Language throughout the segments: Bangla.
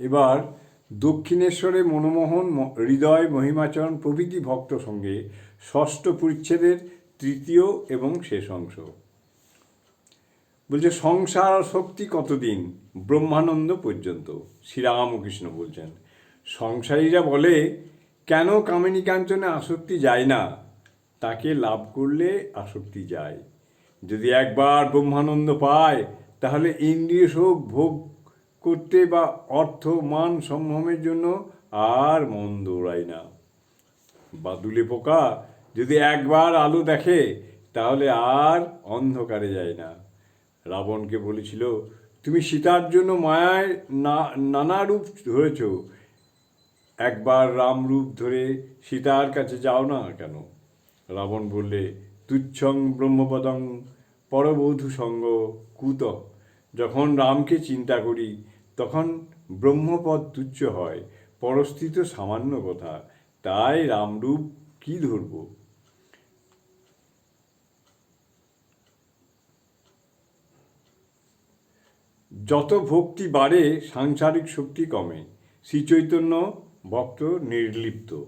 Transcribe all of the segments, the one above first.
এবার দক্ষিণেশ্বরে মনমোহন হৃদয়, মহিমাচরণ প্রভৃতি ভক্ত সঙ্গে ষষ্ঠ পরিচ্ছেদের তৃতীয় এবং শেষ অংশ। বলছে, সংসার শক্তি কতদিন? ব্রহ্মানন্দ পর্যন্ত। শ্রীরামকৃষ্ণ বলছেন, সংসারীরা বলে, কেন কামিনী কাঞ্চনে আসক্তি যায় না? তাকে লাভ করলে আসক্তি যায়। যদি একবার ব্রহ্মানন্দ পায়, তাহলে ইন্দ্রিয় সুখ ভোগ করতে বা অর্থ, মান সম্ভ্রমের জন্য আর মন দৌড়ায় না। বাদুলে পোকা যদি একবার আলো দেখে, তাহলে আর অন্ধকারে যায় না। রাবণকে বলেছিল, তুমি সীতার জন্য মায়ায় না, নানা রূপ ধরেছ। একবার রাম রূপ ধরে সীতার কাছে যাও না কেন? রাবণ বললে, তুচ্ছং ব্রহ্মপদং পরবধূ সঙ্গ কুত যখন রামকে চিন্তা করি ব্রহ্মপদ তুচ্ছ হয়, পরস্থিত সামান্য কথা, তাই রামরূপ কি ধরব? যত ভক্তি বাড়ে, সাংসারিক শক্তি কমে, শ্রীচৈতন্য ভক্ত নির্লিপ্ত।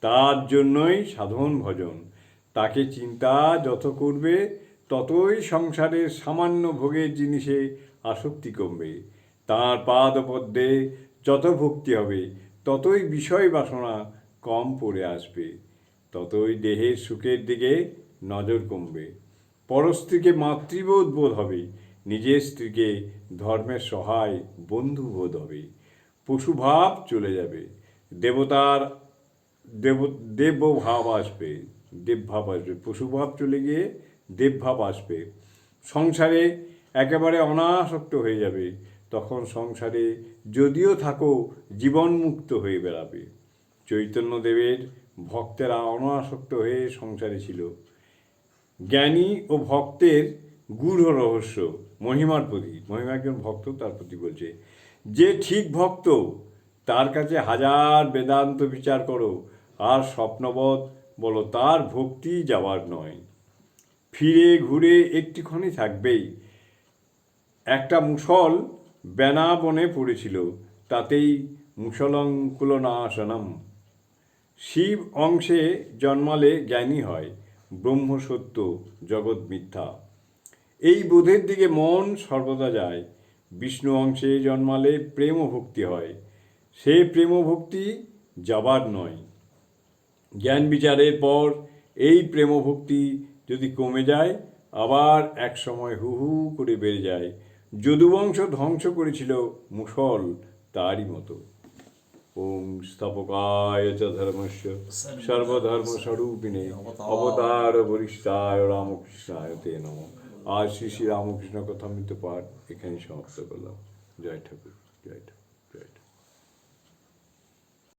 তার জন্যই সাধন ভজন, তাকে চিন্তা যত করবে, ততই সংসারের সামান্য ভোগের জিনিসে আসক্তি কমবে। তাঁর পাদপদ্মে যত ভক্তি হবে, ততই বিষয় বাসনা কম পড়ে আসবে, ততই দেহের সুখের দিকে নজর কমবে। পরস্ত্রীকে মাতৃবোধ বোধ হবে, নিজের স্ত্রীকে ধর্মের সহায় বন্ধু বোধ হবে। পশুভাব চলে যাবে, দেবতার দেব দেবভাব আসবে দেবভাব আসবে। পশুভাব চলে গিয়ে দেবভাব আসবে। সংসারে একেবারে অনাসক্ত হয়ে যাবে তখন সংসারে যদিও থাকো, জীবনমুক্ত হয়ে বেড়াবে। চৈতন্যদেবের ভক্তেরা অনাসক্ত হয়ে সংসারে ছিল। জ্ঞানী ও ভক্তের গূঢ় রহস্য, মহিমার প্রতি মহিমা একজন ভক্ত, তার প্রতি বলছে, যে ঠিক ভক্ত, তার কাছে হাজার বেদান্ত বিচার করো, আর স্বপ্নবধ বলো, তার ভক্তি যাওয়ার নয়। ফিরে ঘুরে একটিক্ষণই থাকবেই। একটা মুসল বেনা বনে পড়েছিল, তাতেই মুসলঙ্কুলনাশনম। শিব অংশে জন্মালে জ্ঞানী হয় ব্রহ্ম সত্য জগৎ মিথ্যা। এই বোধের দিকে মন সর্বদা যায়, বিষ্ণু অংশে জন্মালে প্রেম ভক্তি হয়। সে প্রেম ভক্তি যাবার নয়। জ্ঞান বিচারের পর এই প্রেম ভক্তি যদি কমে যায়, আবার এক সময় হু হু করে বেড়ে যায়। যদুবংশ ধ্বংস করেছিল মুসল তারই মতো। ওম স্থাপকায় চ ধর্মস্য সর্বধর্ম স্বরূপিণে অবতার বরিষ্ঠায় রামকৃষ্ণায় তে নম। আর শ্রী শ্রী রামকৃষ্ণ কথামৃত পাঠ এখানে সমাপ্ত করলাম। জয় ঠাকুর জয় ঠাকুর জয় ঠাকুর।